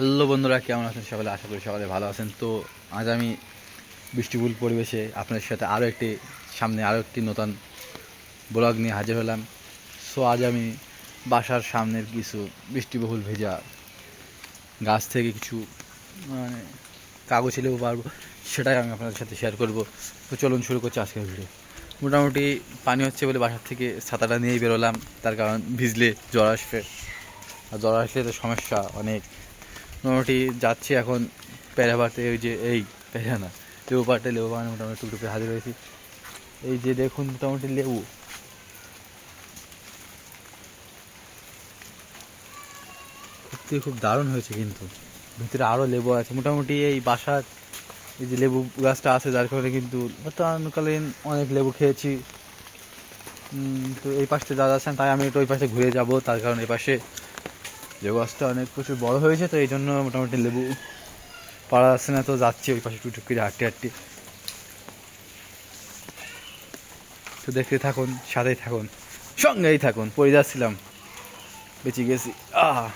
Hello বন্ধুরা, কেমন আছেন সকালে? আশা করি সকালে ভালো আছেন। তো আজ আমি বৃষ্টিবুল পরিবেশে আপনাদের সাথে আরও একটি, সামনে আরও একটি নতুন ব্লগ নিয়ে হাজির হলাম। সো আজ আমি বাসার সামনের কিছু বৃষ্টিবহুল ভেজা গাছ থেকে কিছু মানে কাগজে লেবু পারব সেটাই আমি আপনাদের সাথে শেয়ার করব। তো চলুন শুরু করছি আজকের ভিডিও মোটামুটি পানি হচ্ছে বলে বাসার থেকে ছাতাটা নিয়েই বেরোলাম, তার কারণ ভিজলে জ্বর আসবে। আর জ্বর আসলে তো সমস্যা অনেক। মোটামুটি যাচ্ছি এখন প্যারাবাতে ওই যে এই প্যারা না লেবু পাটে লেবু পাড়ে মোটামুটি টুকটুকে হাজির হয়েছি। এই যে দেখুন, মোটামুটি লেবু। সত্যি খুব দারুণ হয়েছে কিন্তু। ভিতরে আরও লেবু আছে। মোটামুটি এই বাসার এই যে লেবু গাছটা আছে, যার কারণে কিন্তু বর্তমানকালীন অনেক লেবু খেয়েছি। তো এই পাশে যা যাচ্ছেন তাই আমি একটু ওই পাশে ঘুরে যাব। তার কারণ এই পাশে লেবু গাছটা অনেক প্রচুর বড় হয়েছে, তো এই জন্য মোটামুটি লেবু পাড়া যাচ্ছে না, তো যাচ্ছি ওই পাশে টুকটুক করে হাঁটতে হাঁটতে তো দেখতে থাকুন, সাথেই থাকুন, সঙ্গেই থাকুন, পড়ে যাচ্ছিলাম, বেঁচে গেছি, আহ।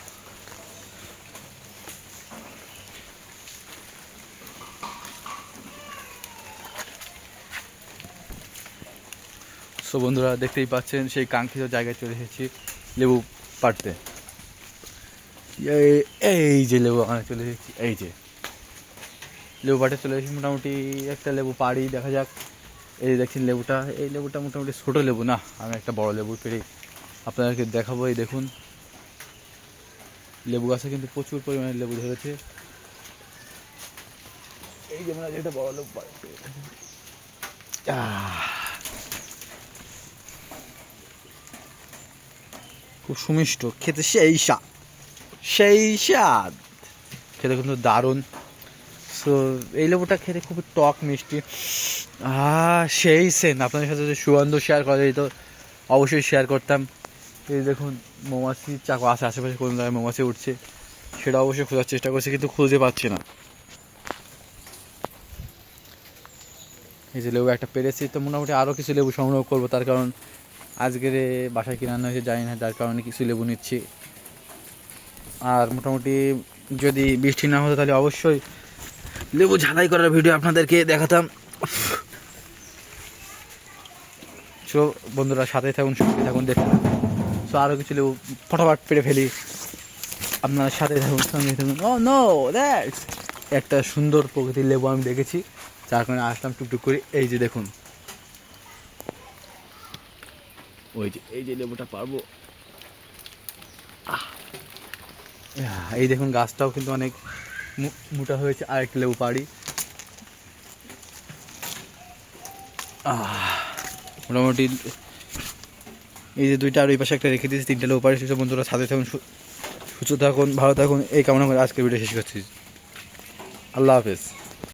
সো বন্ধুরা, দেখতেই পাচ্ছেন, সেই কাঙ্ক্ষিত জায়গায় চলে এসেছি লেবু পাড়তে। এই- যে লেবু ওখানে চলে এসেছি, এই যে। লেবু পাড়তে চলে এসেছি, মোটামুটি একটা লেবু পাড়ি, দেখা যাক। এই যে দেখছেন লেবুটা, এই লেবুটা মোটামুটি ছোটো লেবু না, আমি একটা বড় লেবু পেরে আপনাদেরকে দেখাবো, এই দেখুন। লেবু গাছে কিন্তু প্রচুর পরিমাণে লেবু ধরেছে। এই যে যেটা বড় লেবু খুব সুমিষ্ট, খেতে সেই স্বাদ। সেই স্বাদ। খেতে কিন্তু দারুণ। সো এই লেবুটা খেতে খুব টক মিষ্টি। আহ, সেই সেন আপনাদের সাথে যদি সুগন্ধ শেয়ার করা যেত অবশ্যই শেয়ার করতাম। এই দেখুন, মৌমাছি চাকু আছে আশেপাশে কোনো জায়গায় মৌমাছি উঠছে। সেটা অবশ্যই খোঁজার চেষ্টা করছি, কিন্তু খুঁজে পাচ্ছি না। এই যে লেবু একটা পেরেছি, তো মোটামুটি আরও কিছু লেবু সংগ্রহ করব। তার কারণ আজকের বাসায় কিনানো হয়েছে জানি না, যার কারণে কিছু লেবু নিচ্ছি। আর মোটামুটি যদি বৃষ্টি না হতো তাহলে অবশ্যই লেবু ঝালাই করার ভিডিও আপনাদেরকে দেখাতাম। চলো বন্ধুরা, সাথে থাকুন সঙ্গে থাকুন দেখুন সো আরও কিছু লেবু ফটাফট পেরে ফেলি। আপনারা সাথে থাকুন, সঙ্গে থাকুন। ও নো দ্যাটস একটা সুন্দর প্রকৃতির লেবু আমি দেখেছি। যার কারণে আসলাম টুকটুক করে। এই যে দেখুন। ওই যে, এই যে লেবুটা পারব। আহ! এই দেখুন গাছটাও কিন্তু অনেক মোটা হয়েছে, আর এক লেবু পাড়ি। মোটামুটি এই যে দুইটা আর ওই পাশে একটা রেখে দিয়েছি, তিনটা লেবু পাড়ি। সেসব বন্ধুরা সাথে থাকুন সুস্থ থাকুন, ভালো থাকুন। এই কামনা করে আজকের ভিডিও শেষ করছি। আল্লাহ হাফেজ।